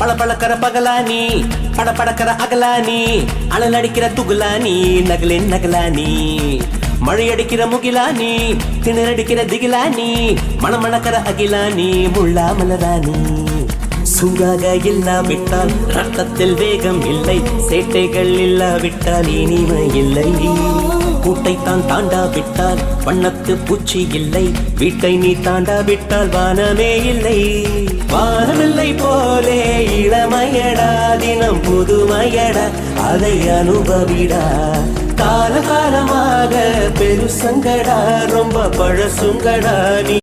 பளபளக்கற பகலானி படபடக்கற அகலானி அனல் அடிக்கிற துகுலானி நகலின் நகலானி. மழை அடிக்கிற முகிலானி திணறடிக்கிற திகிலானி மணமணக்கிற அகிலானி முள்ளா மலரானி. சூடாக இல்லாவிட்டால் ரத்தத்தில் வேகம் இல்லை சேட்டைகள் இல்லாவிட்டால் இனிமை இல்லை. கூட்டை தான் தாண்டாவிட்டால் வண்ணத்து பூச்சி இல்லை வீட்டை நீ தாண்டாவிட்டால் வானமே இல்லை. வானமில்லை போலே இளமையடா தினம் புதுமையடா அதை அனுபவிடா. கால காலமாக பெருசங்கடா ரொம்ப பழசுங்கடா நீ